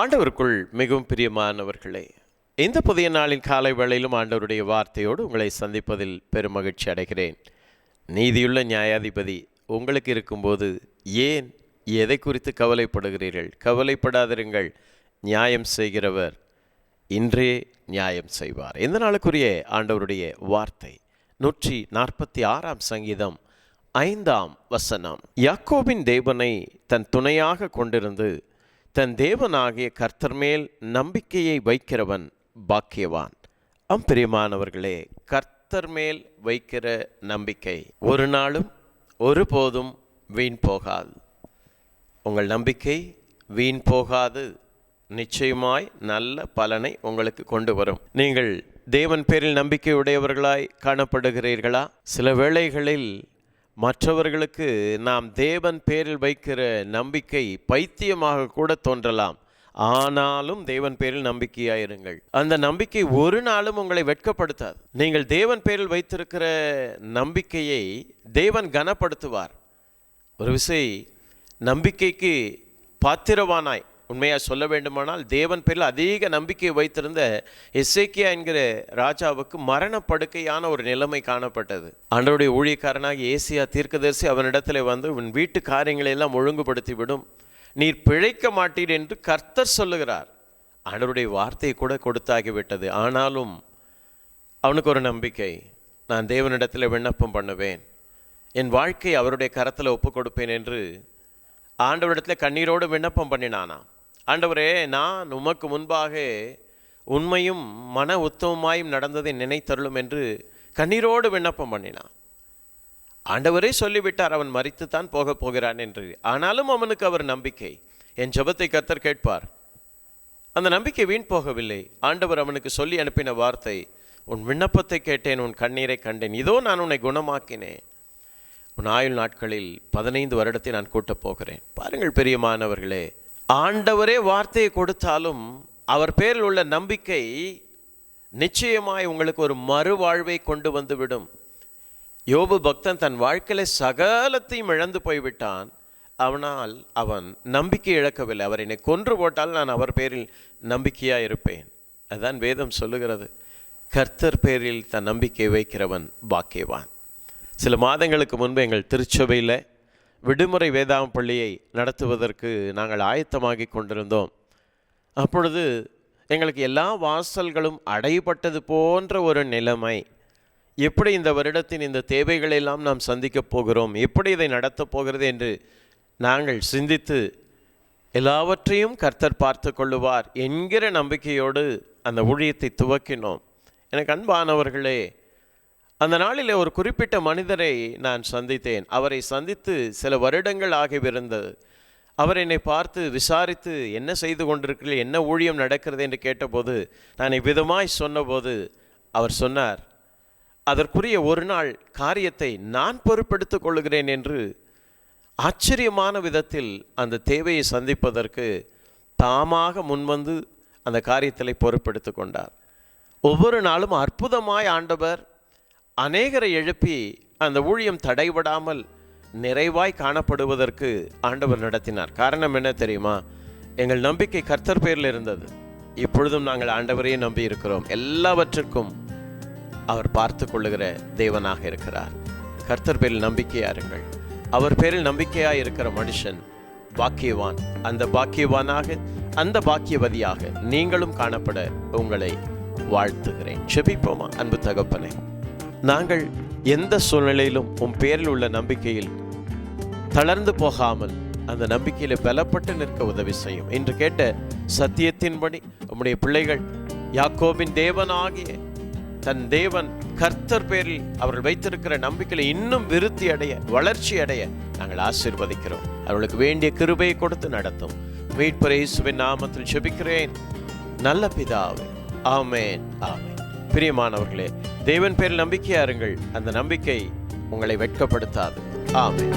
ஆண்டவருக்குள் மிகவும் பிரியமானவர்களே இந்த புதிய நாளின் காலை வேளையிலும் ஆண்டவருடைய வார்த்தையோடு உங்களை சந்திப்பதில் பெரும் மகிழ்ச்சி அடைகிறேன். நீதியுள்ள நியாயாதிபதி உங்களுக்கு இருக்கும்போது ஏன் எதை குறித்து கவலைப்படுகிறீர்கள்? கவலைப்படாதிருங்கள். நியாயம் செய்கிறவர் இன்றே நியாயம் செய்வார். இந்த நாளுக்குரிய ஆண்டவருடைய வார்த்தை நூற்றி நாற்பத்தி ஆறாம் சங்கீதம் ஐந்தாம் வசனம். யாக்கோபின் தேவனை தன் துணையாக கொண்டிருந்து தன் தேவனாகிய கர்த்தர் மேல் நம்பிக்கையை வைக்கிறவன் பாக்கியவான். அம்பிரியமானவர்களே கர்த்தர் மேல் வைக்கிற நம்பிக்கை ஒரு நாளும் ஒருபோதும் வீண் போகாது. உங்கள் நம்பிக்கை வீண் போகாது. நிச்சயமாய் நல்ல பலனை உங்களுக்கு கொண்டு வரும். நீங்கள் தேவன் பேரில் நம்பிக்கை உடையவர்களாய் காணப்படுகிறீர்களா? சில வேளைகளில் மற்றவர்களுக்கு நாம் தேவன் பேரில் வைக்கிற நம்பிக்கை பைத்தியமாக கூட தோன்றலாம். ஆனாலும் தேவன் பேரில் நம்பிக்கையாயிருங்கள். அந்த நம்பிக்கை ஒரு நாளும் உங்களை வெட்கப்படுத்தாது. நீங்கள் தேவன் பேரில் வைத்திருக்கிற நம்பிக்கையை தேவன் கனப்படுத்துவார். ஒரு விசை நம்பிக்கைக்கு பாத்திரவானாய். உண்மையாக சொல்ல வேண்டுமானால் தேவன் பேரில் அதிக நம்பிக்கை வைத்திருந்த எசேக்கியா என்கிற ராஜாவுக்கு மரணப்படுக்கையான ஒரு நிலைமை காணப்பட்டது. அன்றருடைய ஊழியக்காரனாக ஏசியா தீர்க்கதரிசி அவனிடத்தில் வந்து உன் வீட்டு காரியங்களை எல்லாம் ஒழுங்குபடுத்தி விடும் நீர் பிழைக்க மாட்டீர் என்று கர்த்தர் சொல்லுகிறார். அன்றருடைய வார்த்தையை கூட கொடுத்தாகிவிட்டது. ஆனாலும் அவனுக்கு ஒரு நம்பிக்கை. நான் தேவனிடத்தில் விண்ணப்பம் பண்ணுவேன். என் வாழ்க்கை அவருடைய கரத்தில் ஒப்பு கொடுப்பேன் என்று ஆண்டவரிடத்தில் கண்ணீரோடு விண்ணப்பம் பண்ணினானா ஆண்டவரே நான் உமக்கு முன்பாக உண்மையும் மன உத்தமமாயும் நடந்ததை நினைத்தருளும் என்று கண்ணீரோடு விண்ணப்பம் பண்ணினான். ஆண்டவரே சொல்லிவிட்டார் அவன் மறித்துத்தான் போகப் போகிறான் என்று. ஆனாலும் அவனுக்கு அவர் நம்பிக்கை. என் ஜபத்தை கர்த்தர் கேட்பார். அந்த நம்பிக்கை வீண் போகவில்லை. ஆண்டவர் அவனுக்கு சொல்லி அனுப்பின வார்த்தை உன் விண்ணப்பத்தை கேட்டேன் உன் கண்ணீரை கண்டேன். இதோ நான் உன்னை குணமாக்கினேன். உன் ஆயுள் நாட்களில் பதினைந்து வருடத்தை நான் கூட்டப் போகிறேன். பாருங்கள் பெரியமானவர்களே ஆண்டவரே வார்த்தையை கொடுத்தாலும் அவர் பேரில் உள்ள நம்பிக்கை நிச்சயமாய் உங்களுக்கு ஒரு மறுவாழ்வை கொண்டு வந்துவிடும். யோபு பக்தன் தன் வாழ்க்கையில் சகலத்தையும் இழந்து போய்விட்டான். அவனால் அவன் நம்பிக்கை இழக்கவில்லை. அவர் என்னை கொன்று போட்டால் நான் அவர் பேரில் நம்பிக்கையாக இருப்பேன். அதுதான் வேதம் சொல்லுகிறது. கர்த்தர் பேரில் தன் நம்பிக்கை வைக்கிறவன் பாக்கியவான். சில மாதங்களுக்கு முன்பு எங்கள் திருச்சபையில் விடுமுறை வேதாம் பள்ளியை நடத்துவதற்கு நாங்கள் ஆயத்தமாகி கொண்டிருந்தோம். அப்பொழுது எங்களுக்கு எல்லா வாசல்களும் அடைபட்டது போன்ற ஒரு நிலைமை. எப்படி இந்த வருடத்தின் இந்த தேவைகளெல்லாம் நாம் சந்திக்கப் போகிறோம்? எப்படி இதை நடத்தப் போகிறது என்று நாங்கள் சிந்தித்து எல்லாவற்றையும் கர்த்தர் பார்த்து கொள்ளுவார் என்கிற நம்பிக்கையோடு அந்த ஊழியத்தை துவக்கினோம். எனக்கு அன்பானவர்களே அந்த நாளில் ஒரு குறிப்பிட்ட மனிதரை நான் சந்தித்தேன். அவரை சந்தித்து சில வருடங்கள் ஆகிவிருந்தது. அவர் என்னை பார்த்து விசாரித்து என்ன செய்து கொண்டிருக்கிறீர்கள்? என்ன ஊழியம் நடக்கிறது? என்று கேட்டபோது நான் இவ்விதமாய் சொன்னபோது அவர் சொன்னார் அதற்குரிய ஒரு நாள் காரியத்தை நான் பொறுப்பெடுத்து கொள்கிறேன் என்று ஆச்சரியமான விதத்தில் அந்த தேவையை சந்திப்பதற்கு தாமாக முன்வந்து அந்த காரியத்தில் பொறுப்பெடுத்து கொண்டார். ஒவ்வொரு நாளும் அற்புதமாய் ஆண்டவர் அநேகரை எழுப்பி அந்த ஊழியம் தடைபடாமல் நிறைவாய் காணப்படுவதற்கு ஆண்டவர் நடத்தினார். காரணம் என்ன தெரியுமா? எங்கள் நம்பிக்கை கர்த்தர் பேரில் இருந்தது. இப்பொழுதும் நாங்கள் ஆண்டவரையே நம்பி இருக்கிறோம். எல்லாவற்றிற்கும் அவர் பார்த்து கொள்ளுகிற தேவனாக இருக்கிறார். கர்த்தர் பேரில் நம்பிக்கையாருங்கள் அவர் பேரில் நம்பிக்கையாக இருக்கிற மனுஷன் பாக்கியவான். அந்த பாக்கியவானாக அந்த பாக்கியவதியாக நீங்களும் காணப்பட உங்களை வாழ்த்துகிறேன். செபிப்போமா? அன்பு தகப்பனே. நாங்கள் எந்த சூழ்நிலையிலும் உன் பேரில் உள்ள நம்பிக்கையில் தளர்ந்து போகாமல் அந்த நம்பிக்கையில் பலப்பட்டு நிற்க உதவி செய்யும். என்று கேட்ட சத்தியத்தின்படி உம்முடைய பிள்ளைகள் யாக்கோபின் தேவனாகிய தன் தேவன் கர்த்தர் பேரில் அவர்கள் வைத்திருக்கிற நம்பிக்கையில் இன்னும் விருத்தி அடைய வளர்ச்சி அடைய நாங்கள் ஆசீர்வதிக்கிறோம். அவர்களுக்கு வேண்டிய கிருபையை கொடுத்து நடத்தும். மீட்பரை இயேசுவின் நாமத்தில் செபிக்கிறேன் நல்ல பிதாவே ஆமேன் ஆமேன். பிரியமானவர்களே தேவன் பேரில் நம்பிக்கையாருங்கள். அந்த நம்பிக்கை உங்களை வெட்கப்படுத்தாது. ஆமே